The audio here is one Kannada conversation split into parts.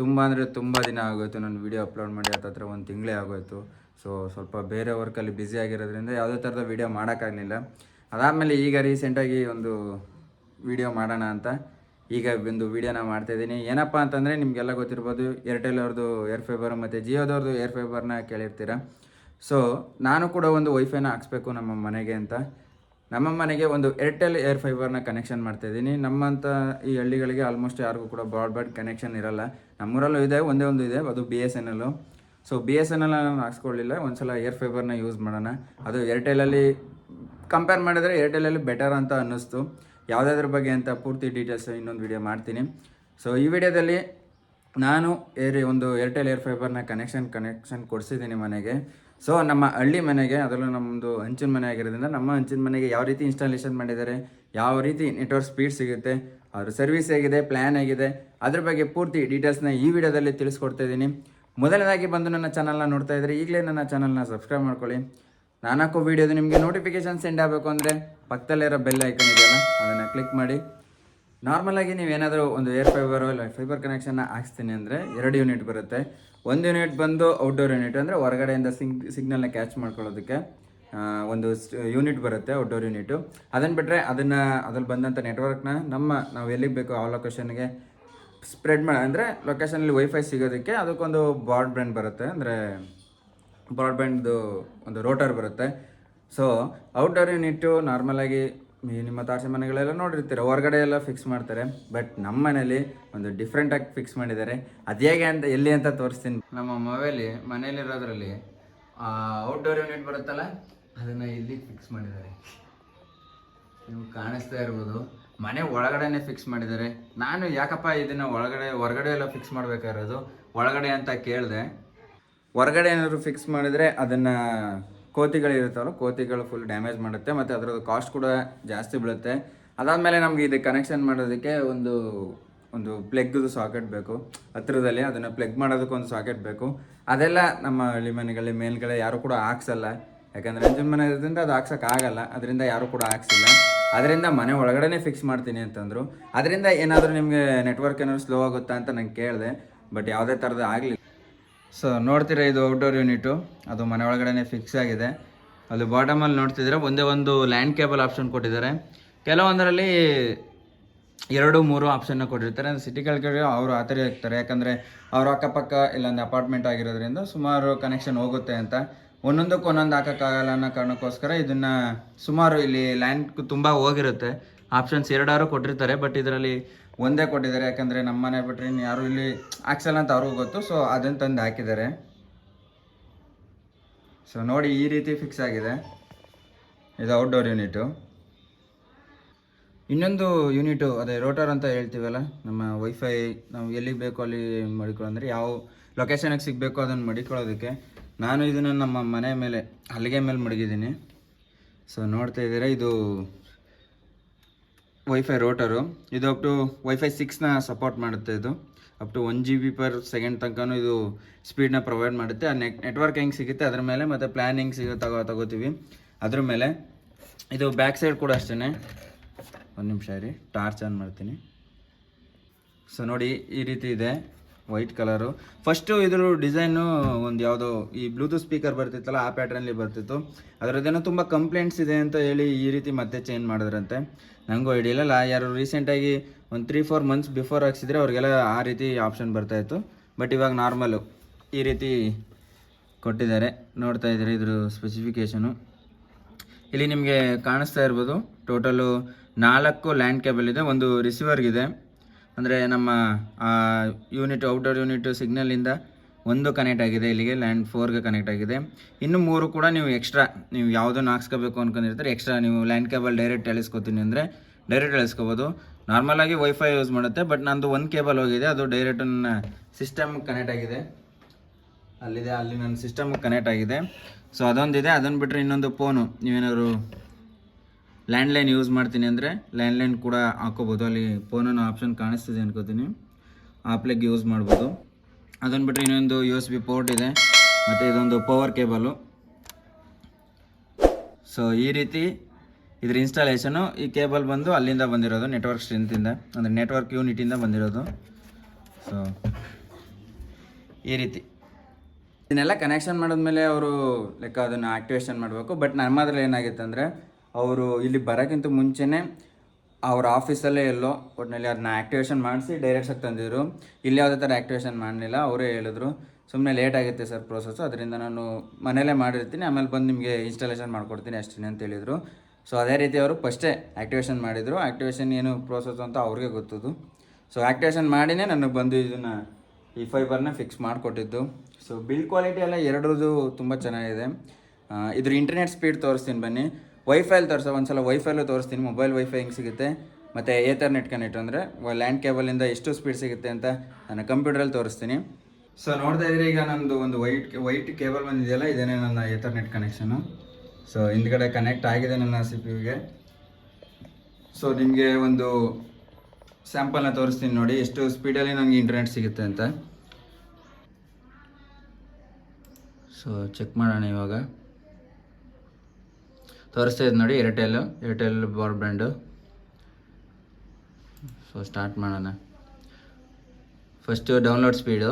ತುಂಬ ಅಂದರೆ ತುಂಬ ದಿನ ಆಗೋಯಿತು. ನಾನು ವೀಡಿಯೋ ಅಪ್ಲೋಡ್ ಮಾಡಿ ಹತ್ತತ್ರ ಒಂದು ತಿಂಗಳೇ ಆಗೋಯಿತು. ಸೊ ಸ್ವಲ್ಪ ಬೇರೆ ವರ್ಕಲ್ಲಿ ಬ್ಯುಸಿ ಆಗಿರೋದ್ರಿಂದ ಯಾವುದೇ ಥರದ ವೀಡಿಯೋ ಮಾಡೋಕ್ಕಾಗಲಿಲ್ಲ. ಅದಾದಮೇಲೆ ಈಗ ರೀಸೆಂಟಾಗಿ ಒಂದು ವಿಡಿಯೋ ಮಾಡೋಣ ಅಂತ ಈಗ ಒಂದು ವೀಡಿಯೋನ ಮಾಡ್ತಾಯಿದ್ದೀನಿ ಏನಪ್ಪ ಅಂತಂದರೆ ನಿಮಗೆಲ್ಲ ಗೊತ್ತಿರ್ಬೋದು ಏರ್ಟೆಲ್ ಅವ್ರದ್ದು ಏರ್ ಫೈಬರ್ ಮತ್ತು ಜಿಯೋದವ್ರದ್ದು ಏರ್ ಫೈಬರ್ನ ಕೇಳಿರ್ತೀರ? ಸೊ ನಾನು ಕೂಡ ಒಂದು ವೈಫೈನ ಹಾಕ್ಸ್ಬೇಕು ನಮ್ಮ ಮನೆಗೆ ಅಂತ. ನಮ್ಮ ಮನೆಗೆ ಒಂದು ಏರ್ಟೆಲ್ ಏರ್ ಫೈಬರ್ನ ಕನೆಕ್ಷನ್ ಮಾಡ್ತಾಯಿದ್ದೀನಿ ನಮ್ಮಂಥ ಈ ಹಳ್ಳಿಗಳಿಗೆ ಆಲ್ಮೋಸ್ಟ್ ಯಾರಿಗೂ ಕೂಡ ಬ್ರಾಡ್ಬ್ಯಾಂಡ್ ಕನೆಕ್ಷನ್ ಇರಲ್ಲ. ನಮ್ಮೂರಲ್ಲೂ ಇದೆ, ಒಂದೇ ಒಂದು ಇದೆ, ಅದು B S N L so B S N L ನಾನು ಹಾಕ್ಸ್ಕೊಳ್ಳಿಲ್ಲ, ಒಂದ್ಸಲ ಏರ್ ಫೈಬರ್ನ ಯೂಸ್ ಮಾಡೋಣ. ಅದು ಏರ್ಟೆಲಲ್ಲಿ ಕಂಪೇರ್ ಮಾಡಿದರೆ ಏರ್ಟೆಲಲ್ಲಿ ಬೆಟರ್ ಅಂತ ಅನ್ನಿಸ್ತು. ಯಾವುದಾದ್ರ ಬಗ್ಗೆ ಅಂತ ಪೂರ್ತಿ ಡೀಟೇಲ್ಸ್ ಇನ್ನೊಂದು ವಿಡಿಯೋ ಮಾಡ್ತೀನಿ. ಸೊ ಈ ವಿಡಿಯೋದಲ್ಲಿ ನಾನು ಏರಿ ಒಂದು ಏರ್ಟೆಲ್ ಏರ್ ಫೈಬರ್ನ ಕನೆಕ್ಷನ್ ಕನೆಕ್ಷನ್ ಕೊಡಿಸಿದ್ದೀನಿ ಮನೆಗೆ. ಸೊ ನಮ್ಮ ಹಳ್ಳಿ ಮನೆಗೆ, ಅದರಲ್ಲೂ ನಮ್ಮದು ಹಂಚಿನ ಮನೆ ಆಗಿರೋದ್ರಿಂದ ನಮ್ಮ ಹಂಚಿನ ಮನೆಗೆ ಯಾವ ರೀತಿ ಇನ್ಸ್ಟಾಲೇಷನ್ ಮಾಡಿದ್ದಾರೆ, ಯಾವ ರೀತಿ ನೆಟ್ವರ್ಕ್ ಸ್ಪೀಡ್ ಸಿಗುತ್ತೆ, ಅವ್ರ ಸರ್ವಿಸ್ ಹೇಗಿದೆ ಪ್ಲ್ಯಾನ್ ಹೇಗಿದೆ, ಅದ್ರ ಬಗ್ಗೆ ಪೂರ್ತಿ ಡೀಟೇಲ್ಸ್ನ ಈ ವಿಡಿಯೋದಲ್ಲಿ ತಿಳಿಸ್ಕೊಡ್ತಾ ಇದ್ದೀನಿ. ಮೊದಲನೇದಾಗಿ ಬಂದು ನನ್ನ ಚಾನಲ್ನ ನೋಡ್ತಾ ಇದ್ದರೆ ಈಗಲೇ ನನ್ನ ಚಾನಲ್ನ ಸಬ್ಸ್ಕ್ರೈಬ್ ಮಾಡ್ಕೊಳ್ಳಿ. ನಾನು ಹಾಕೋ ವೀಡಿಯೋದು ನಿಮಗೆ ನೋಟಿಫಿಕೇಶನ್ ಸೆಂಡ್ ಆಗಬೇಕು ಅಂದರೆ ಪಕ್ಕದಲ್ಲಿರೋ ಬೆಲ್ ಐಕನ್ ಇದೆಯಲ್ಲ, ಅದನ್ನು ಕ್ಲಿಕ್ ಮಾಡಿ. ನಾರ್ಮಲಾಗಿ ನೀವೇನಾದರೂ ಒಂದು ಏರ್ ಫೈಬರ್ ಇಲ್ಲ ಫೈಬರ್ ಕನೆಕ್ಷನ್ನ ಹಾಕ್ಸ್ತೀನಿ ಅಂದರೆ ಎರಡು ಯೂನಿಟ್ ಬರುತ್ತೆ. ಒಂದು ಯೂನಿಟ್ ಬಂದು ಔಟ್ಡೋರ್ ಯೂನಿಟ್ ಅಂದರೆ ಹೊರಗಡೆಯಿಂದ ಸಿಂಗ್ ಸಿಗ್ನಲ್ನ ಕ್ಯಾಚ್ ಮಾಡ್ಕೊಳ್ಳೋದಕ್ಕೆ ಒಂದು ಯೂನಿಟ್ ಬರುತ್ತೆ ಔಟ್ಡೋರ್ ಯೂನಿಟು ಅದನ್ನು ಬಿಟ್ಟರೆ ಅದನ್ನು, ಅದ್ರಲ್ಲಿ ಬಂದಂಥ ನೆಟ್ವರ್ಕ್ನ ನಮ್ಮ, ನಾವು ಎಲ್ಲಿಗೆ ಬೇಕೋ ಆ ಲೊಕೇಶನ್ಗೆ ಸ್ಪ್ರೆಡ್ ಮಾಡಿ, ಅಂದರೆ ಲೊಕೇಶನಲ್ಲಿ ವೈಫೈ ಸಿಗೋದಕ್ಕೆ ಅದಕ್ಕೊಂದು ಬ್ರಾಡ್ ಬ್ಯಾಂಡ್ ಬರುತ್ತೆ, ಅಂದರೆ ಬ್ರಾಡ್ಬ್ಯಾಂಡ್ದು ಒಂದು ರೋಟರ್ ಬರುತ್ತೆ. ಸೊ ಔಟ್ಡೋರ್ ಯೂನಿಟ್ಟು ನಾರ್ಮಲಾಗಿ ನಿಮ್ಮ ತಾರಸಿ ಮನೆಗಳೆಲ್ಲ ನೋಡಿರ್ತೀರ ಹೊರಗಡೆ ಎಲ್ಲ ಫಿಕ್ಸ್ ಮಾಡ್ತಾರೆ. ಬಟ್ ನಮ್ಮ ಮನೇಲಿ ಒಂದು ಡಿಫ್ರೆಂಟಾಗಿ ಫಿಕ್ಸ್ ಮಾಡಿದ್ದಾರೆ. ಅದು ಹೇಗೆ ಅಂತ ಎಲ್ಲಿ ಅಂತ ತೋರಿಸ್ತೀನಿ. ನಮ್ಮ ಮೊಬೈಲಿ ಮನೇಲಿರೋದ್ರಲ್ಲಿ ಔಟ್ಡೋರ್ ಯೂನಿಟ್ ಬರುತ್ತಲ್ಲ ಅದನ್ನು ಇಲ್ಲಿ ಫಿಕ್ಸ್ ಮಾಡಿದ್ದಾರೆ. ನೀವು ಕಾಣಿಸ್ತಾ ಇರ್ಬೋದು. ಮನೆ ಒಳಗಡೆನೆ ಫಿಕ್ಸ್ ಮಾಡಿದ್ದಾರೆ. ನಾನು ಯಾಕಪ್ಪ ಇದನ್ನ ಒಳಗಡೆ ಹೊರಗಡೆ ಎಲ್ಲ ಫಿಕ್ಸ್ ಮಾಡ್ಬೇಕಾಗಿರೋದು? ಒಳಗಡೆ ಅಂತ ಕೇಳಿದೆ. ಹೊರಗಡೆ ಏನಾದ್ರು ಫಿಕ್ಸ್ ಮಾಡಿದರೆ ಅದನ್ನು ಕೋತಿಗಳಿರುತ್ತಲ್ಲ ಕೋತಿಗಳು ಫುಲ್ ಡ್ಯಾಮೇಜ್ ಮಾಡುತ್ತೆ ಮತ್ತು ಅದರದ್ದು ಕಾಸ್ಟ್ ಕೂಡ ಜಾಸ್ತಿ ಬೀಳುತ್ತೆ. ಅದಾದಮೇಲೆ ನಮಗೆ ಇದು ಕನೆಕ್ಷನ್ ಮಾಡೋದಕ್ಕೆ ಒಂದು ಒಂದು ಪ್ಲಗ್ದು ಸಾಕೆಟ್ ಬೇಕು. ಹತ್ತಿರದಲ್ಲಿ ಅದನ್ನು ಪ್ಲೆಗ್ ಮಾಡೋದಕ್ಕೆ ಒಂದು ಸಾಕೆಟ್ ಬೇಕು. ಅದೆಲ್ಲ ನಮ್ಮ ಹಳ್ಳಿ ಮನೆಗಳಲ್ಲಿ ಮೇಲ್ಗಡೆ ಯಾರು ಕೂಡ ಹಾಕ್ಸಲ್ಲ. ಯಾಕಂದರೆ ಎಂಜಿನ್ ಮನೆ ಇರೋದ್ರಿಂದ ಅದು ಹಾಕ್ಸೋಕ್ಕಾಗಲ್ಲ ಅದರಿಂದ ಯಾರು ಕೂಡ ಹಾಕ್ಸಿಲ್ಲ. ಅದರಿಂದ ಮನೆ ಒಳಗಡೆ ಫಿಕ್ಸ್ ಮಾಡ್ತೀನಿ ಅಂತಂದರು. ಅದರಿಂದ ಏನಾದರೂ ನಿಮಗೆ ನೆಟ್ವರ್ಕ್ ಏನಾದ್ರು ಸ್ಲೋ ಆಗುತ್ತಾ ಅಂತ ನಂಗೆ ಕೇಳಿದೆ ಬಟ್ ಯಾವುದೇ ಥರದ ಆಗಲಿ ಸೊ ನೋಡ್ತೀರಾ ಇದು ಔಟ್ಡೋರ್ ಯೂನಿಟು ಅದು ಮನೆ ಒಳಗಡೆ ಫಿಕ್ಸ್ ಆಗಿದೆ. ಅಲ್ಲಿ ಬಾಟಮಲ್ಲಿ ನೋಡ್ತಿದ್ರೆ ಒಂದೇ ಒಂದು ಲ್ಯಾಂಡ್ ಕೇಬಲ್ ಆಪ್ಷನ್ ಕೊಟ್ಟಿದ್ದಾರೆ. ಕೆಲವೊಂದರಲ್ಲಿ ಎರಡು, ಮೂರು ಆಪ್ಷನ್ನ ಕೊಟ್ಟಿರ್ತಾರೆ. ಅಂದರೆ ಸಿಟಿಗಳಿಗೆ ಅವರು ಆ ಥರ ಇರ್ತಾರೆ. ಯಾಕಂದರೆ ಅವ್ರ ಅಕ್ಕಪಕ್ಕ ಇಲ್ಲಾಂದರೆ ಅಪಾರ್ಟ್ಮೆಂಟ್ ಆಗಿರೋದ್ರಿಂದ ಸುಮಾರು ಕನೆಕ್ಷನ್ ಹೋಗುತ್ತೆ ಅಂತ. ಒಂದೊಂದಕ್ಕೆ ಒಂದೊಂದು ಹಾಕೋಕ್ಕಾಗಲ್ಲ ಅನ್ನೋ ಕಾರಣಕ್ಕೋಸ್ಕರ ಇದನ್ನು ಸುಮಾರು ಇಲ್ಲಿ ಲ್ಯಾಂಡ್ ತುಂಬ ಹೋಗಿರುತ್ತೆ. ಆಪ್ಷನ್ಸ್ ಎರಡಾರು ಕೊಟ್ಟಿರ್ತಾರೆ ಬಟ್ ಇದರಲ್ಲಿ ಒಂದೇ ಕೊಟ್ಟಿದ್ದಾರೆ, ಯಾಕಂದರೆ ನಮ್ಮ ಮನೆ ಬಿಟ್ಟರೆ ಇನ್ನು ಯಾರು ಇಲ್ಲಿ ಆಕ್ಸಲ್ ಅಂತ ಅವ್ರಿಗೂ ಗೊತ್ತು. ಸೊ ಅದನ್ನು ತಂದು ಹಾಕಿದ್ದಾರೆ. ಸೊ ನೋಡಿ ಈ ರೀತಿ ಫಿಕ್ಸ್ ಆಗಿದೆ. ಇದು ಔಟ್ಡೋರ್ ಯೂನಿಟು ಇನ್ನೊಂದು ಯೂನಿಟು ಅದೇ ರೋಟರ್ ಅಂತ ಹೇಳ್ತೀವಲ್ಲ, ನಮ್ಮ ವೈಫೈ ನಾವು ಎಲ್ಲಿಗೆ ಬೇಕೋ ಅಲ್ಲಿ ಮಡಿಕೊಳ್ಳೋಂದ್ರೆ ಯಾವ ಲೊಕೇಶನಿಗೆ ಸಿಗಬೇಕು ಅದನ್ನು ಮಡಿಕೊಳ್ಳೋದಕ್ಕೆ ನಾನು ಇದನ್ನು ನಮ್ಮ ಮನೆ ಮೇಲೆ ಹಲಿಗೆ ಮೇಲೆ ಮಡಗಿದ್ದೀನಿ. ಸೊ ನೋಡ್ತಾ ಇದ್ದೀರಾ, ಇದು ವೈಫೈ ರೋಟರು ಇದು ಅಪ್ ಟು ವೈಫೈ ಸಿಕ್ಸ್ನ ಸಪೋರ್ಟ್ ಮಾಡುತ್ತೆ ಇದು. Up to one G B per second ತನಕನೂ ಇದು ಸ್ಪೀಡ್ನ ಪ್ರೊವೈಡ್ ಮಾಡುತ್ತೆ. ಆ ನೆಟ್ ನೆಟ್ವರ್ಕ್ ಹೆಂಗೆ ಸಿಗುತ್ತೆ ಅದ್ರ ಮೇಲೆ ಮತ್ತು ಪ್ಲ್ಯಾನ್ ಹೆಂಗೆ ಸಿಗೋ ತಗೋ, ತಗೋತೀವಿ. ಅದ್ರ ಮೇಲೆ ಇದು ಬ್ಯಾಕ್ ಸೈಡ್ ಕೂಡ ಅಷ್ಟೇ ಒಂದು ನಿಮಿಷ ರೀ ಟಾರ್ಚ್ ಆನ್ ಮಾಡ್ತೀನಿ. ಸೊ ನೋಡಿ ಈ ರೀತಿ ಇದೆ. White colour. ಫಸ್ಟು ಇದ್ರ ಡಿಸೈನು ಒಂದು ಯಾವುದೋ ಈ ಬ್ಲೂಟೂತ್ ಸ್ಪೀಕರ್ ಬರ್ತಿತ್ತಲ್ಲ, ಆ ಪ್ಯಾಟ್ರನ್ಲಿ ಬರ್ತಿತ್ತು. ಅದರದ್ದೇನೋ ತುಂಬ ಕಂಪ್ಲೇಂಟ್ಸ್ ಇದೆ ಅಂತ ಹೇಳಿ ಈ ರೀತಿ ಮತ್ತೆ ಚೇಂಜ್ ಮಾಡಿದ್ರಂತೆ. ನನಗೂ ಐಡಿಯಲ್ಲ ಇಲ್ಲ. ಯಾರು ರೀಸೆಂಟಾಗಿ ಒಂದು ತ್ರೀ ಫೋರ್ ಮಂತ್ಸ್ ಬಿಫೋರ್ ಹಾಕ್ಸಿದ್ರೆ ಅವ್ರಿಗೆಲ್ಲ ಆ ರೀತಿ ಆಪ್ಷನ್ ಬರ್ತಾಯಿತ್ತು ಬಟ್ ಇವಾಗ ನಾರ್ಮಲು ಈ ರೀತಿ ಕೊಟ್ಟಿದ್ದಾರೆ. ನೋಡ್ತಾ ಇದ್ದಾರೆ ಇದ್ರ ಸ್ಪೆಸಿಫಿಕೇಷನು ಇಲ್ಲಿ ನಿಮಗೆ ಕಾಣಿಸ್ತಾ ಇರ್ಬೋದು ಟೋಟಲು ನಾಲ್ಕು ಲ್ಯಾಂಡ್ ಕೇಬಲ್ ಇದೆ. ಒಂದು ರಿಸೀವರ್ಗಿದೆ ಅಂದರೆ ನಮ್ಮ ಯೂನಿಟ್ ಔಟ್ಡೋರ್ ಯೂನಿಟ್ ಸಿಗ್ನಲಿಂದ ಒಂದು ಕನೆಕ್ಟ್ ಆಗಿದೆ. ಇಲ್ಲಿಗೆ ಲ್ಯಾಂಡ್ ಫೋರ್ಗೆ ಕನೆಕ್ಟ್ ಆಗಿದೆ. ಇನ್ನು ಮೂರು ಕೂಡ ನೀವು ಎಕ್ಸ್ಟ್ರಾ ನೀವು ಯಾವುದನ್ನು ಹಾಕ್ಸ್ಕೋಬೇಕು ಅನ್ಕೊಂಡಿರ್ತಾರೆ ಎಕ್ಸ್ಟ್ರಾ ನೀವು ಲ್ಯಾಂಡ್ ಕೇಬಲ್ ಡೈರೆಕ್ಟ್ ಎಳಿಸ್ಕೊತೀನಿ ಅಂದರೆ ಡೈರೆಕ್ಟ್ ಎಳಿಸ್ಕೋಬೋದು. ನಾರ್ಮಲಾಗಿ ವೈಫೈ ಯೂಸ್ ಮಾಡುತ್ತೆ ಬಟ್ ನಂದು ಒಂದು ಕೇಬಲ್ ಹೋಗಿದೆ, ಅದು ಡೈರೆಕ್ಟ್ ನನ್ನ ಸಿಸ್ಟಮ್ ಕನೆಕ್ಟ್ ಆಗಿದೆ. ಅಲ್ಲಿದೆ, ಅಲ್ಲಿ ನನ್ನ ಸಿಸ್ಟಮ್ ಕನೆಕ್ಟ್ ಆಗಿದೆ. ಸೊ ಅದೊಂದಿದೆ ಅದನ್ನು ಬಿಟ್ಟರೆ ಇನ್ನೊಂದು ಫೋನು ನೀವೇನಾದ್ರು ಲ್ಯಾಂಡ್ಲೈನ್ ಯೂಸ್ ಮಾಡ್ತೀನಿ ಅಂದರೆ ಲ್ಯಾಂಡ್ಲೈನ್ ಕೂಡ ಹಾಕೋಬೋದು. ಅಲ್ಲಿ ಫೋನನ್ನು ಆಪ್ಷನ್ ಕಾಣಿಸ್ತಿದೆ ಅನ್ಕೋತೀನಿ. ಆ ಪ್ಲಗ್ ಯೂಸ್ ಮಾಡ್ಬೋದು. ಅದನ್ನು ಬಿಟ್ಟರೆ ಇನ್ನೊಂದು ಯು ಎಸ್ ಬಿ ಪೋರ್ಟ್ ಇದೆ. ಮತ್ತು ಇದೊಂದು ಪವರ್ ಕೇಬಲು ಸೊ ಈ ರೀತಿ ಇದ್ರ ಇನ್ಸ್ಟಾಲೇಷನು ಈ ಕೇಬಲ್ ಬಂದು ಅಲ್ಲಿಂದ ಬಂದಿರೋದು ನೆಟ್ವರ್ಕ್ ಸ್ಟ್ರೆಂತಿಂದ ಅಂದರೆ ನೆಟ್ವರ್ಕ್ ಯೂನಿಟಿಂದ ಬಂದಿರೋದು. ಸೊ ಈ ರೀತಿ. ಇದನ್ನೆಲ್ಲ ಕನೆಕ್ಷನ್ ಮಾಡಿದ್ಮೇಲೆ ಅವರು ಲೆಕ್ಕ ಅದನ್ನು ಆಕ್ಟಿವೇಶನ್ ಮಾಡಬೇಕು. ಬಟ್ ನಮ್ಮದ್ರಲ್ಲಿ ಏನಾಗಿತ್ತು ಅಂದರೆ ಅವರು ಇಲ್ಲಿ ಬರೋಕ್ಕಿಂತ ಮುಂಚೆನೇ ಅವ್ರ ಆಫೀಸಲ್ಲೇ ಎಲ್ಲೋ ಒಟ್ಟಿನಲ್ಲಿ ಅದನ್ನ ಆ್ಯಕ್ಟಿವೇಷನ್ ಮಾಡಿಸಿ ಡೈರೆಕ್ಟಾಗಿ ತಂದಿದ್ರು. ಇಲ್ಲಿ ಯಾವುದೇ ಥರ ಆ್ಯಕ್ಟಿವೇಷನ್ ಮಾಡಲಿಲ್ಲ, ಅವರೇ ಹೇಳಿದ್ರು. ಸುಮ್ಮನೆ ಲೇಟ್ ಆಗುತ್ತೆ ಸರ್ ಪ್ರೋಸೆಸ್ಸು ಅದರಿಂದ ನಾನು ಮನೇಲೇ ಮಾಡಿರ್ತೀನಿ, ಆಮೇಲೆ ಬಂದು ನಿಮಗೆ ಇನ್ಸ್ಟಾಲೇಷನ್ ಮಾಡ್ಕೊಡ್ತೀನಿ ಅಷ್ಟೇ ಅಂತ ಹೇಳಿದರು. ಸೊ ಅದೇ ರೀತಿ ಅವರು ಫಸ್ಟೇ ಆ್ಯಕ್ಟಿವೇಷನ್ ಮಾಡಿದರು. ಆ್ಯಕ್ಟಿವೇಷನ್ ಏನು ಪ್ರೋಸೆಸ್ ಅಂತ ಅವ್ರಿಗೆ ಗೊತ್ತದು. ಸೊ ಆ್ಯಕ್ಟಿವೇಷನ್ ಮಾಡಿನೇ ನನಗೆ ಬಂದು ಇದನ್ನು ಈ ಫೈಬರ್ನ ಫಿಕ್ಸ್ ಮಾಡಿಕೊಟ್ಟಿದ್ದು. ಸೊ ಬಿಲ್ ಕ್ವಾಲಿಟಿ ಎಲ್ಲ ಎರಡರದು ತುಂಬ ಚೆನ್ನಾಗಿದೆ. ಇದ್ರ ಇಂಟರ್ನೆಟ್ ಸ್ಪೀಡ್ ತೋರಿಸ್ತೀನಿ ಬನ್ನಿ. ವೈಫೈಲಿ ತೋರಿಸೋ, ಒಂದ್ಸಲ ವೈಫೈಲು ತೋರಿಸ್ತೀನಿ ಮೊಬೈಲ್ ವೈಫೈ ಹೆಂಗೆ ಸಿಗುತ್ತೆ, ಮತ್ತು ಏತರ್ ನೆಟ್ ಕನೆಕ್ಟ್ ಅಂದರೆ ಲ್ಯಾಂಡ್ ಕೇಬಲಿಂದ ಎಷ್ಟು ಸ್ಪೀಡ್ ಸಿಗುತ್ತೆ ಅಂತ ನಾನು ಕಂಪ್ಯೂಟ್ರಲ್ಲಿ ತೋರಿಸ್ತೀನಿ. ಸೊ ನೋಡ್ತಾ ಇದ್ರೆ ಈಗ ನಂದು ಒಂದು ವೈಟ್ ವೈಟ್ ಕೇಬಲ್ ಬಂದಿದೆಯಲ್ಲ, ಇದೇನೇ ನನ್ನ ಏತರ್ ನೆಟ್ ಕನೆಕ್ಷನು ಸೊ ಹಿಂದ್ಗಡೆ ಕನೆಕ್ಟ್ ಆಗಿದೆ ನನ್ನ ಸಿ ಪಿ ಯುಗೆ ಸೊ ನಿಮಗೆ ಒಂದು ಸ್ಯಾಂಪಲ್ನ ತೋರಿಸ್ತೀನಿ ನೋಡಿ, ಎಷ್ಟು ಸ್ಪೀಡಲ್ಲಿ ನನಗೆ ಇಂಟರ್ನೆಟ್ ಸಿಗುತ್ತೆ ಅಂತ. ಸೊ ಚೆಕ್ ಮಾಡೋಣ ಇವಾಗ. ತೋರಿಸ್ತಾ ಇದೆ ನೋಡಿ Airtel Airtel broadband so start ಮಾಡೋಣ. ಫಸ್ಟು ಡೌನ್ಲೋಡ್ ಸ್ಪೀಡು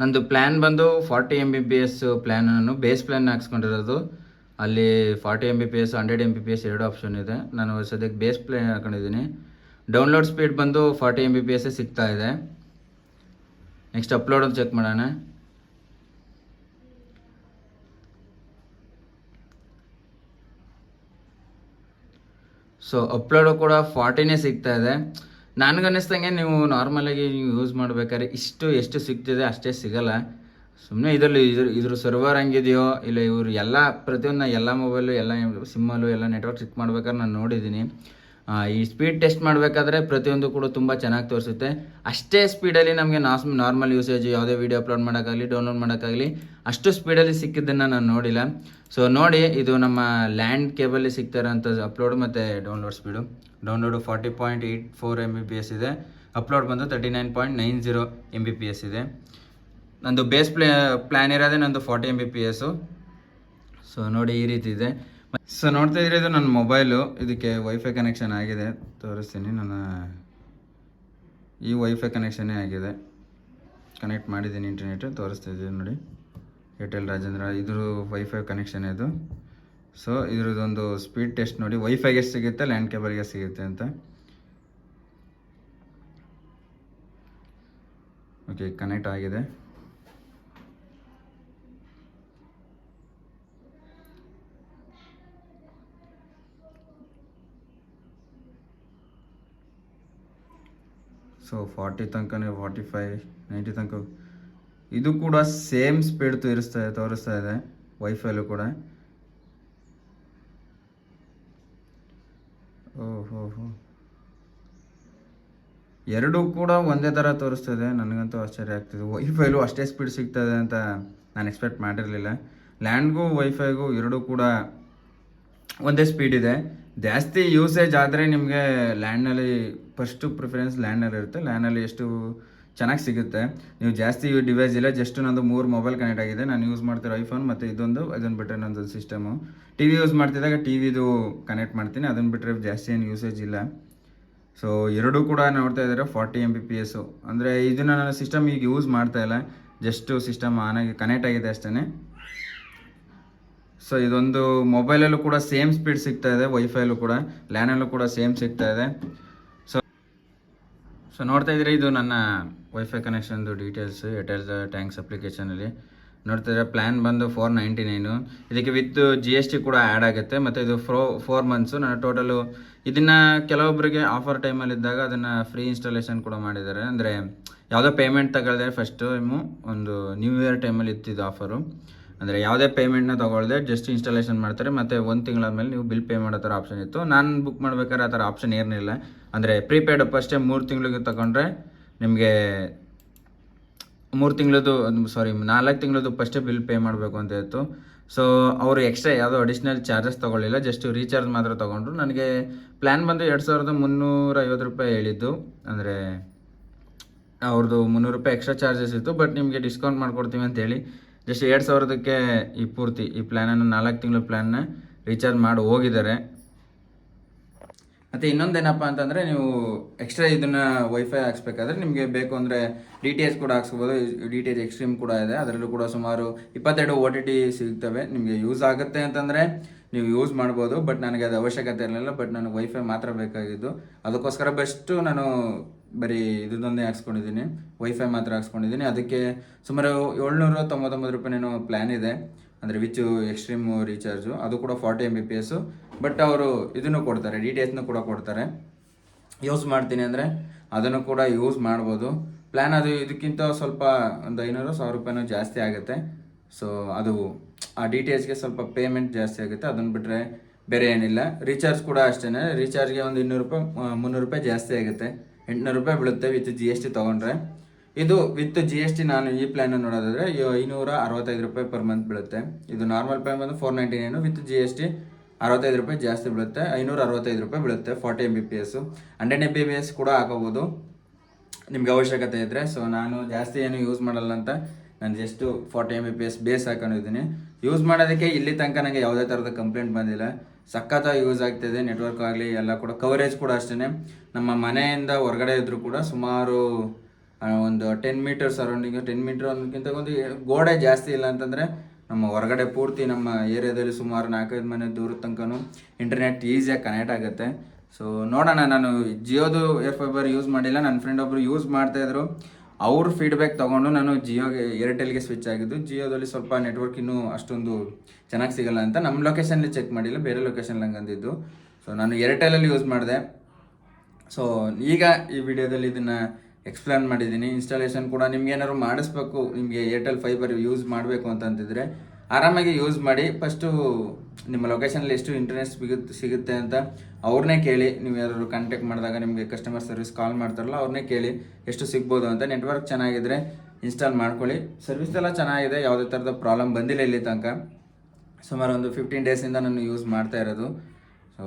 ನಂದು ಪ್ಲ್ಯಾನ್ ಬಂದು forty M B P S plan ನಾನು ಬೇಸ್ ಪ್ಲ್ಯಾನ್ ಹಾಕ್ಸ್ಕೊಂಡಿರೋದು. ಅಲ್ಲಿ forty M B P S hundred M B P S ಎರಡು ಆಪ್ಷನ್ ಇದೆ. ನಾನು ಸದ್ಯಕ್ಕೆ ಬೇಸ್ ಪ್ಲ್ಯಾನ್ ಹಾಕೊಂಡಿದ್ದೀನಿ. ಡೌನ್ಲೋಡ್ ಸ್ಪೀಡ್ ಬಂದು ಫಾರ್ಟಿ ಎಂ ಬಿ ಪಿ ಎಸ್ಸೇ ಸಿಗ್ತಾ ಇದೆ. ನೆಕ್ಸ್ಟ್ ಅಪ್ಲೋಡ್ ಚೆಕ್ ಮಾಡೋಣ. ಸೊ ಅಪ್ಲೋಡು ಕೂಡ ಫಾರ್ಟಿನೇ ಸಿಗ್ತಾ ಇದೆ. ನನಗನ್ನಿಸ್ದಂಗೆ ನೀವು ನಾರ್ಮಲಾಗಿ ನೀವು ಯೂಸ್ ಮಾಡ್ಬೇಕಾದ್ರೆ ಇಷ್ಟು ಎಷ್ಟು ಸಿಗ್ತಿದೆ ಅಷ್ಟೇ ಸಿಗಲ್ಲ. ಸುಮ್ಮನೆ ಇದರಲ್ಲಿ ಇದ್ರ ಇದ್ರ ಸರ್ವರ್ ಹಂಗಿದೆಯೋ, ಇಲ್ಲ ಇವರು ಎಲ್ಲ ಪ್ರತಿಯೊಂದು ಎಲ್ಲ ಮೊಬೈಲು ಎಲ್ಲ ಸಿಮ್ಮಲ್ಲೂ, ಎಲ್ಲ ನೆಟ್ವರ್ಕ್ ಚೆಕ್ ಮಾಡ್ಬೇಕಾದ್ರೆ ನಾನು ನೋಡಿದ್ದೀನಿ. ಈ ಸ್ಪೀಡ್ ಟೆಸ್ಟ್ ಮಾಡಬೇಕಾದ್ರೆ ಪ್ರತಿಯೊಂದು ಕೂಡ ತುಂಬ ಚೆನ್ನಾಗಿ ತೋರಿಸುತ್ತೆ. ಅಷ್ಟೇ ಸ್ಪೀಡಲ್ಲಿ ನಮಗೆ ನಾಸ್ ನಾರ್ಮಲ್ ಯೂಸೇಜ್ ಯಾವುದೇ ವೀಡಿಯೋ ಅಪ್ಲೋಡ್ ಮಾಡೋಕ್ಕಾಗಲಿ ಡೌನ್ಲೋಡ್ ಮಾಡೋಕ್ಕಾಗಲಿ, ಅಷ್ಟು ಸ್ಪೀಡಲ್ಲಿ ಸಿಕ್ಕಿದ್ದನ್ನು ನಾನು ನೋಡಿಲ್ಲ. ಸೊ ನೋಡಿ, ಇದು ನಮ್ಮ ಲ್ಯಾಂಡ್ ಕೇಬಲ್ಲಿ ಸಿಗ್ತಾ ಇರೋಂಥ ಅಪ್ಲೋಡ್ ಮತ್ತು download speed download forty point eight four M B P S ಇದೆ. ಅಪ್ಲೋಡ್ ಬಂದು thirty nine point nine zero M B P S ಇದೆ. ನಂದು ಬೇಸ್ ಪ್ಲೇ ಪ್ಲ್ಯಾನ್ ಇರೋದೇ ನಂದು forty M B P S so ನೋಡಿ ಈ ರೀತಿ ಇದೆ. ಸೊ ನೋಡ್ತಾ ಇದ್ರೆ ಇದು ನನ್ನ ಮೊಬೈಲು. ಇದಕ್ಕೆ ವೈಫೈ ಕನೆಕ್ಷನ್ ಆಗಿದೆ. ತೋರಿಸ್ತೀನಿ. ನನ್ನ ಈ ವೈಫೈ ಕನೆಕ್ಷನ್ನೇ ಆಗಿದೆ. ಕನೆಕ್ಟ್ ಮಾಡಿದ್ದೀನಿ ಇಂಟರ್ನೆಟ್ ತೋರಿಸ್ತಾ ಇದ್ದೀನಿ ನೋಡಿ. ಏರ್ಟೆಲ್ ರಾಜೇಂದ್ರ ಇದ್ರ ವೈಫೈ ಕನೆಕ್ಷನ್ ಇದು ಸೊ ಇದ್ರದ್ದೊಂದು ಸ್ಪೀಡ್ ಟೆಸ್ಟ್ ನೋಡಿ. ವೈಫೈಗೆ ಸಿಗುತ್ತೆ ಲ್ಯಾಂಡ್ ಕೇಬಲ್ಗೆ ಸಿಗುತ್ತೆ ಅಂತ. ಓಕೆ ಕನೆಕ್ಟ್ ಆಗಿದೆ. ಸೊ ಫಾರ್ಟಿ ತನಕನೇ ಫಾರ್ಟಿ ಫೈವ್ ನೈಂಟಿ ತನಕ. ಇದು ಕೂಡ ಸೇಮ್ ಸ್ಪೀಡ್ ತೋರಿಸ್ತಾ ತೋರಿಸ್ತಾ ಇದೆ ವೈಫೈಲು ಕೂಡ. ಓಹೋ, ಹೋ. ಎರಡೂ ಕೂಡ ಒಂದೇ ಥರ ತೋರಿಸ್ತಿದೆ ನನಗಂತೂ ಆಶ್ಚರ್ಯ ಆಗ್ತಿದೆ. ವೈಫೈಲು ಅಷ್ಟೇ ಸ್ಪೀಡ್ ಸಿಗ್ತದೆ ಅಂತ ನಾನು ಎಕ್ಸ್ಪೆಕ್ಟ್ ಮಾಡಿರಲಿಲ್ಲ. ಲ್ಯಾಂಡ್ಗೂ ವೈಫೈಗೂ ಎರಡೂ ಕೂಡ ಒಂದೇ ಸ್ಪೀಡ್ ಇದೆ. ಜಾಸ್ತಿ ಯೂಸೇಜ್ ಆದರೆ ನಿಮಗೆ ಲ್ಯಾಂಡ್ನಲ್ಲಿ ಫಸ್ಟು ಪ್ರಿಫರೆನ್ಸ್ ಲ್ಯಾಂಡರ್ ಇರುತ್ತೆ. ಲ್ಯಾಂಡ್ನಲ್ಲಿ ಎಷ್ಟು ಚೆನ್ನಾಗಿ ಸಿಗುತ್ತೆ. ನೀವು ಜಾಸ್ತಿ ಡಿವೈಸ್ ಇಲ್ಲ ಜಸ್ಟ್ ನಂದು ಮೂರು ಮೊಬೈಲ್ ಕನೆಕ್ಟ್ ಆಗಿದೆ. ನಾನು ಯೂಸ್ ಮಾಡ್ತಿರೋ ಐಫೋನ್ ಮತ್ತು ಇದೊಂದು ಅದನ್ನು ಬಿಟ್ಟರೆ ನಂದು ಸಿಸ್ಟಮು ಟಿ ವಿ ಯೂಸ್ ಮಾಡ್ತಿದ್ದಾಗ ಟಿ ವಿದು ಕನೆಕ್ಟ್ ಮಾಡ್ತೀನಿ. ಅದನ್ನು ಬಿಟ್ಟರೆ ಜಾಸ್ತಿ ಏನು ಯೂಸೇಜ್ ಇಲ್ಲ. ಸೊ ಎರಡೂ ಕೂಡ ನೋಡ್ತಾ ಇದ್ದಾರೆ forty M B P S ಅಂದರೆ ಇದನ್ನು ನಾನು ಸಿಸ್ಟಮ್ ಈಗ ಯೂಸ್ ಮಾಡ್ತಾ ಇಲ್ಲ. ಜಸ್ಟು ಸಿಸ್ಟಮ್ ಆನಾಗಿ ಕನೆಕ್ಟ್ ಆಗಿದೆ ಅಷ್ಟೇ ಸೊ ಇದೊಂದು ಮೊಬೈಲಲ್ಲೂ ಕೂಡ ಸೇಮ್ ಸ್ಪೀಡ್ ಸಿಗ್ತಾ ಇದೆ ವೈಫೈಲೂ ಕೂಡ. ಲ್ಯಾನಲ್ಲೂ ಕೂಡ ಸೇಮ್ ಸಿಗ್ತಾ ಇದೆ. ಸೊ ನೋಡ್ತಾ ಇದ್ರೆ ಇದು ನನ್ನ ವೈಫೈ ಕನೆಕ್ಷನ್ದು ಡೀಟೇಲ್ಸ್ ಏರ್ಟೆಲ್ ಟ್ಯಾಂಕ್ಸ್ ಅಪ್ಲಿಕೇಶನಲ್ಲಿ ನೋಡ್ತಾ ಇದ್ರೆ ಪ್ಲ್ಯಾನ್ ಬಂದು ಫೋರ್ ನೈಂಟಿ ನೈನು ಇದಕ್ಕೆ ವಿತ್ ಜಿ ಎಸ್ ಟಿ ಕೂಡ ಆ್ಯಡ್ ಆಗುತ್ತೆ. ಮತ್ತು ಇದು ಫ್ರೋ ಫೋರ್ ಮಂತ್ಸು ನನ್ನ ಟೋಟಲು ಇದನ್ನು ಕೆಲವೊಬ್ಬರಿಗೆ ಆಫರ್ ಟೈಮಲ್ಲಿ ಇದ್ದಾಗ ಅದನ್ನು ಫ್ರೀ ಇನ್ಸ್ಟಾಲೇಷನ್ ಕೂಡ ಮಾಡಿದ್ದಾರೆ. ಅಂದರೆ ಯಾವುದೋ ಪೇಮೆಂಟ್ ತಗೊಳ್ದೆ ಫಸ್ಟ್ ಟೈಮು ಒಂದು ನ್ಯೂ ಇಯರ್ ಟೈಮಲ್ಲಿ ಇತ್ತಿದ್ದು ಆಫರು ಅಂದರೆ ಯಾವುದೇ ಪೇಮೆಂಟ್ನ ತೊಗೊಳ್ದೆ ಜಸ್ಟ್ ಇನ್ಸ್ಟಾಲೇಷನ್ ಮಾಡ್ತಾರೆ. ಮತ್ತು ಒಂದು ತಿಂಗಳ ಮೇಲೆ ನೀವು ಬಿಲ್ ಪೇ ಮಾಡೋ ಥರ ಆಪ್ಷನ್ ಇತ್ತು. ನಾನು ಬುಕ್ ಮಾಡ್ಬೇಕಾದ್ರೆ ಆ ಥರ ಆಪ್ಷನ್ ಏನಿಲ್ಲ ಅಂದರೆ ಪ್ರೀಪೇಯ್ಡ್ ಫಸ್ಟೇ ಮೂರು ತಿಂಗಳಿಗೆ ತಗೊಂಡ್ರೆ ನಿಮಗೆ ಮೂರು ತಿಂಗಳದು ಸಾರಿ ನಾಲ್ಕು ತಿಂಗಳದು ಫಸ್ಟೇ ಬಿಲ್ ಪೇ ಮಾಡಬೇಕು ಅಂತ ಇತ್ತು. ಸೊ ಅವರು ಎಕ್ಸ್ಟ್ರಾ ಯಾವುದೋ ಅಡಿಷ್ನಲ್ ಚಾರ್ಜಸ್ ತೊಗೊಳ್ಳಿಲ್ಲ ಜಸ್ಟ್ ರೀಚಾರ್ಜ್ ಮಾತ್ರ ತೊಗೊಂಡ್ರು. ನನಗೆ ಪ್ಲ್ಯಾನ್ ಬಂದು ಎರಡು ಸಾವಿರದ ಮುನ್ನೂರ ಐವತ್ತು ರೂಪಾಯಿ ಹೇಳಿದ್ದು. ಅಂದರೆ ಅವ್ರದ್ದು ಮುನ್ನೂರು ರೂಪಾಯಿ ಎಕ್ಸ್ಟ್ರಾ ಚಾರ್ಜಸ್ ಇತ್ತು ಬಟ್ ನಿಮಗೆ ಡಿಸ್ಕೌಂಟ್ ಮಾಡ್ಕೊಡ್ತೀವಿ ಅಂತೇಳಿ ಜಸ್ಟ್ ಎರಡು ಸಾವಿರದಕ್ಕೆ ಈ ಪೂರ್ತಿ ಈ ಪ್ಲ್ಯಾನನ್ನು ನಾಲ್ಕು ತಿಂಗಳ ಪ್ಲ್ಯಾನ್ನ ರೀಚಾರ್ಜ್ ಮಾಡಿ ಹೋಗಿದ್ದಾರೆ. ಮತ್ತು ಇನ್ನೊಂದೇನಪ್ಪ ಅಂತಂದರೆ ನೀವು ಎಕ್ಸ್ಟ್ರಾ ಇದನ್ನು ವೈಫೈ ಹಾಕ್ಸ್ಬೇಕಾದ್ರೆ ನಿಮಗೆ ಬೇಕು ಅಂದರೆ ಡಿ ಟಿ ಎಚ್ ಕೂಡ ಹಾಕ್ಸ್ಬೋದು. ಡಿ ಟಿ ಎಚ್ ಎಕ್ಸ್ಟ್ರೀಮ್ ಕೂಡ ಇದೆ. ಅದರಲ್ಲೂ ಕೂಡ ಸುಮಾರು ಇಪ್ಪತ್ತೆರಡು ಓ ಟಿ ಟಿ ಸಿಗ್ತವೆ. ನಿಮಗೆ ಯೂಸ್ ಆಗುತ್ತೆ ಅಂತಂದರೆ ನೀವು ಯೂಸ್ ಮಾಡ್ಬೋದು. ಬಟ್ ನನಗೆ ಅದು ಅವಶ್ಯಕತೆ ಇರಲಿಲ್ಲ. ಬಟ್ ನನಗೆ ವೈಫೈ ಮಾತ್ರ ಬೇಕಾಗಿದ್ದು. ಅದಕ್ಕೋಸ್ಕರ ಬೆಸ್ಟು ನಾನು ಬರೀ ಇದೊಂದೇ ಹಾಕ್ಸ್ಕೊಂಡಿದ್ದೀನಿ. ವೈಫೈ ಮಾತ್ರ ಹಾಕ್ಸ್ಕೊಂಡಿದ್ದೀನಿ. ಅದಕ್ಕೆ ಸುಮಾರು ಏಳ್ನೂರ ತೊಂಬತ್ತೊಂಬತ್ತು ರೂಪಾಯಿನೇನೋ ಪ್ಲ್ಯಾನ್ ಇದೆ. ಅಂದರೆ ವಿಚ್ ಎಕ್ಸ್ಟ್ರೀಮ್ ರೀಚಾರ್ಜು ಅದು ಕೂಡ forty M B P S but ಅವರು ಇದನ್ನು ಕೊಡ್ತಾರೆ ಡಿ ಟಿ ಎಚ್ನು ಕೂಡ ಕೊಡ್ತಾರೆ. ಯೂಸ್ ಮಾಡ್ತೀನಿ ಅಂದರೆ ಅದನ್ನು ಕೂಡ ಯೂಸ್ ಮಾಡ್ಬೋದು. ಪ್ಲ್ಯಾನ್ ಅದು ಇದಕ್ಕಿಂತ ಸ್ವಲ್ಪ ಒಂದು ಐನೂರು, ಸಾವಿರ ರೂಪಾಯಿನೂ ಜಾಸ್ತಿ ಆಗುತ್ತೆ. ಸೊ ಅದು ಆ ಡಿ ಟಿ ಎಚ್ಗೆ ಸ್ವಲ್ಪ ಪೇಮೆಂಟ್ ಜಾಸ್ತಿ ಆಗುತ್ತೆ. ಅದನ್ನು ಬಿಟ್ಟರೆ ಬೇರೆ ಏನಿಲ್ಲ. ರೀಚಾರ್ಜ್ ಕೂಡ ಅಷ್ಟೇ ರೀಚಾರ್ಜ್ಗೆ ಒಂದು ಇನ್ನೂರು ರೂಪಾಯಿ ಮುನ್ನೂರು ರೂಪಾಯಿ ಜಾಸ್ತಿ ಆಗುತ್ತೆ. ಎಂಟುನೂರು ರೂಪಾಯಿ ಬೀಳುತ್ತೆ ವಿತ್ ಜಿ ಎಸ್ ಟಿ ತೊಗೊಂಡ್ರೆ. ಇದು ವಿತ್ ಜಿ ಎಸ್ ಟಿ ನಾನು ಈ ಪ್ಲ್ಯಾನ್ ನೋಡೋದಾದರೆ, ಐನೂರ ಅರವತ್ತೈದು ರೂಪಾಯಿ ಪರ್ ಮಂತ್ ಬೀಳುತ್ತೆ. ಇದು ನಾರ್ಮಲ್ ಪ್ಲ್ಯಾನ್ ಬಂದು four ninety nine with G S T ಅರವತ್ತೈದು ರೂಪಾಯಿ ಜಾಸ್ತಿ ಬೀಳುತ್ತೆ, ಐನೂರ ಅರವತ್ತೈದು ರೂಪಾಯಿ ಬೀಳುತ್ತೆ forty M B P S hundred M B B S ಕೂಡ ಹಾಕೋಬೋದು ನಿಮ್ಗೆ ಅವಶ್ಯಕತೆ ಇದ್ದರೆ ಸೊ ನಾನು ಜಾಸ್ತಿ ಏನು ಯೂಸ್ ಮಾಡಲ್ಲ ಅಂತ ನಾನು just forty M B P S base ಹಾಕೊಂಡಿದ್ದೀನಿ ಯೂಸ್ ಮಾಡೋದಕ್ಕೆ ಇಲ್ಲಿ ತನಕ ನನಗೆ ಯಾವುದೇ ಥರದ ಕಂಪ್ಲೇಂಟ್ ಬಂದಿಲ್ಲ. ಸಖತ್ತಾಗಿ ಯೂಸ್ ಆಗ್ತಿದೆ ನೆಟ್ವರ್ಕ್ ಆಗಲಿ, ಎಲ್ಲ ಕೂಡ ಕವರೇಜ್ ಕೂಡ ಅಷ್ಟೇ ನಮ್ಮ ಮನೆಯಿಂದ ಹೊರಗಡೆ ಇದ್ದರೂ ಕೂಡ ಸುಮಾರು ಒಂದು ten metre surrounding ten metre ಅನ್ನೋಕ್ಕಿಂತ ಒಂದು, ಗೋಡೆ ಜಾಸ್ತಿ ಇಲ್ಲ ಅಂತಂದರೆ ನಮ್ಮ ಹೊರಗಡೆ ಪೂರ್ತಿ ನಮ್ಮ ಏರಿಯಾದಲ್ಲಿ ಸುಮಾರು ನಾಲ್ಕೈದು ಮನೆ ದೂರ ತನಕನೂ ಇಂಟರ್ನೆಟ್ ಈಸಿಯಾಗಿ ಕನೆಕ್ಟ್ ಆಗುತ್ತೆ. ಸೊ ನೋಡೋಣ, ನಾನು ಜಿಯೋದು ಏರ್ ಫೈಬರ್ ಯೂಸ್ ಮಾಡಿಲ್ಲ ನನ್ನ ಫ್ರೆಂಡ್ ಒಬ್ಬರು ಯೂಸ್ ಮಾಡ್ತಾಯಿದ್ರು ಅವ್ರ ಫೀಡ್ಬ್ಯಾಕ್ ತೊಗೊಂಡು ನಾನು ಜಿಯೋಗೆ ಏರ್ಟೆಲ್ಗೆ ಸ್ವಿಚ್ ಆಗಿದ್ದು, ಜಿಯೋದಲ್ಲಿ ಸ್ವಲ್ಪ ನೆಟ್ವರ್ಕ್ ಇನ್ನೂ ಅಷ್ಟೊಂದು ಚೆನ್ನಾಗಿ ಸಿಗಲ್ಲ ಅಂತ ನಮ್ಮ ಲೊಕೇಶನಲ್ಲಿ ಚೆಕ್ ಮಾಡಿಲ್ಲ, ಬೇರೆ ಲೊಕೇಶನ್ ಹಂಗೆ ಅಂದಿದ್ದು ಸೊ ನಾನು ಏರ್ಟೆಲಲ್ಲಿ ಯೂಸ್ ಮಾಡಿದೆ. ಸೊ ಈಗ ಈ ವಿಡಿಯೋದಲ್ಲಿ ಇದನ್ನು ಎಕ್ಸ್ಪ್ಲೇನ್ ಮಾಡಿದ್ದೀನಿ. ಇನ್ಸ್ಟಾಲೇಷನ್ ಕೂಡ ನಿಮ್ಗೆ ಏನಾದ್ರು ಮಾಡಿಸ್ಬೇಕು, ನಿಮಗೆ ಏರ್ಟೆಲ್ ಫೈಬರ್ ಯೂಸ್ ಮಾಡಬೇಕು ಅಂತಂತಿದ್ರೆ ಆರಾಮಾಗಿ ಯೂಸ್ ಮಾಡಿ ಫಸ್ಟು ನಿಮ್ಮ ಲೊಕೇಶನಲ್ಲಿ ಎಷ್ಟು ಇಂಟರ್ನೆಟ್ ಸಿಗುತ್ತೆ ಸಿಗುತ್ತೆ ಅಂತ ಅವ್ರನ್ನೇ ಕೇಳಿ. ನೀವು ಯಾರು ಕಾಂಟ್ಯಾಕ್ಟ್ ಮಾಡಿದಾಗ ನಿಮಗೆ ಕಸ್ಟಮರ್ ಸರ್ವಿಸ್ ಕಾಲ್ ಮಾಡ್ತಾರಲ್ಲ ಅವ್ರನ್ನೇ ಕೇಳಿ ಎಷ್ಟು ಸಿಗ್ಬೋದು ಅಂತ. ನೆಟ್ವರ್ಕ್ ಚೆನ್ನಾಗಿದ್ದರೆ ಇನ್ಸ್ಟಾಲ್ ಮಾಡ್ಕೊಳ್ಳಿ. ಸರ್ವಿಸ್ ಎಲ್ಲ ಚೆನ್ನಾಗಿದೆ, ಯಾವುದೇ ಥರದ ಪ್ರಾಬ್ಲಮ್ ಬಂದಿಲ್ಲ ಇಲ್ಲಿ ತನಕ. ಸುಮಾರು ಒಂದು ಫಿಫ್ಟೀನ್ ಡೇಸಿಂದ ನಾನು ಯೂಸ್ ಮಾಡ್ತಾ ಇರೋದು. ಸೊ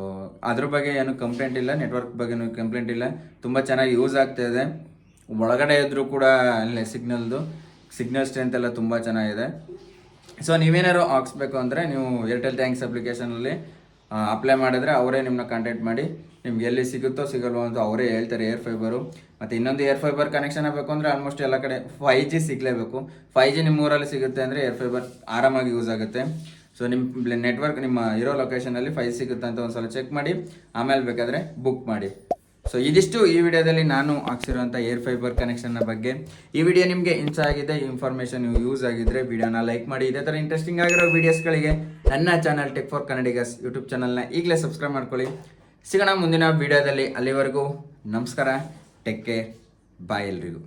ಅದ್ರ ಬಗ್ಗೆ ಏನು ಕಂಪ್ಲೇಂಟ್ ಇಲ್ಲ. ನೆಟ್ವರ್ಕ್ ಬಗ್ಗೆ ಕಂಪ್ಲೇಂಟ್ ಇಲ್ಲ. ತುಂಬ ಚೆನ್ನಾಗಿ ಯೂಸ್ ಆಗ್ತಾ ಇದೆ. ಒಳಗಡೆ ಇದ್ದರೂ ಕೂಡ ಅಲ್ಲೇ ಸಿಗ್ನಲ್ದು, ಸಿಗ್ನಲ್ ಸ್ಟ್ರೆಂತ್ ಎಲ್ಲ ತುಂಬ ಚೆನ್ನಾಗಿದೆ. ಸೊ ನೀವೇನಾದ್ರು ಹಾಕ್ಸ್ಬೇಕು ಅಂದರೆ ನೀವು ಏರ್ಟೆಲ್ ಥ್ಯಾಂಕ್ಸ್ ಅಪ್ಲಿಕೇಶನಲ್ಲಿ ಅಪ್ಲೈ ಮಾಡಿದ್ರೆ ಅವರೇ ನಿಮ್ಮನ್ನ ಕಾಂಟ್ಯಾಕ್ಟ್ ಮಾಡಿ, ನಿಮ್ಗೆ ಎಲ್ಲಿ ಸಿಗುತ್ತೋ ಸಿಗಲ್ವೋ ಅಂತ ಅವರೇ ಹೇಳ್ತಾರೆ ಏರ್ ಫೈಬರು ಮತ್ತು ಇನ್ನೊಂದು ಏರ್ ಫೈಬರ್ ಕನೆಕ್ಷನ್ ಆಗಬೇಕು ಅಂದರೆ ಆಲ್ಮೋಸ್ಟ್ ಎಲ್ಲ ಕಡೆ ಫೈ ಜಿ ಸಿಗಲೇಬೇಕು. ಫೈ ಜಿ ನಿಮ್ಮ ಊರಲ್ಲಿ ಸಿಗುತ್ತೆ ಅಂದರೆ ಏರ್ ಫೈಬರ್ ಆರಾಮಾಗಿ ಯೂಸ್ ಆಗುತ್ತೆ. ಸೊ ನಿಮ್ಮ ನೆಟ್ವರ್ಕ್ ನಿಮ್ಮ ಇರೋ ಲೊಕೇಶನಲ್ಲಿ ಫೈ ಸಿಗುತ್ತೆ ಅಂತ ಒಂದ್ಸಲ ಚೆಕ್ ಮಾಡಿ, ಆಮೇಲೆ ಬೇಕಾದರೆ ಬುಕ್ ಮಾಡಿ. ಸೊ ಇದಿಷ್ಟು ಈ ವಿಡಿಯೋದಲ್ಲಿ ನಾನು ಹಾಕ್ಸಿರುವಂಥ ಏರ್ ಫೈಬರ್ ಕನೆಕ್ಷನ್ನ ಬಗ್ಗೆ. ಈ ವಿಡಿಯೋ ನಿಮಗೆ ಇನ್ಸ್ ಆಗಿದೆ ಇನ್ಫಾರ್ಮೇಷನ್ ಯೂಸ್ ಆಗಿದ್ರೆ ವಿಡಿಯೋನ ಲೈಕ್ ಮಾಡಿ. ಇದೇ ಥರ ಇಂಟ್ರೆಸ್ಟಿಂಗ್ ಆಗಿರೋ ವೀಡಿಯೋಸ್ಗಳಿಗೆ ನನ್ನ channel tech for Kannadigas YouTube ಚಾನಲ್ನ ಈಗಲೇ ಸಬ್ಸ್ಕ್ರೈಬ್ ಮಾಡ್ಕೊಳ್ಳಿ. ಸಿಗೋಣ ಮುಂದಿನ ವಿಡಿಯೋದಲ್ಲಿ. ಅಲ್ಲಿವರೆಗೂ ನಮಸ್ಕಾರ. ಟೆಕ್ ಕೇರ್ ಬಾಯ್ ಎಲ್ರಿಗೂ.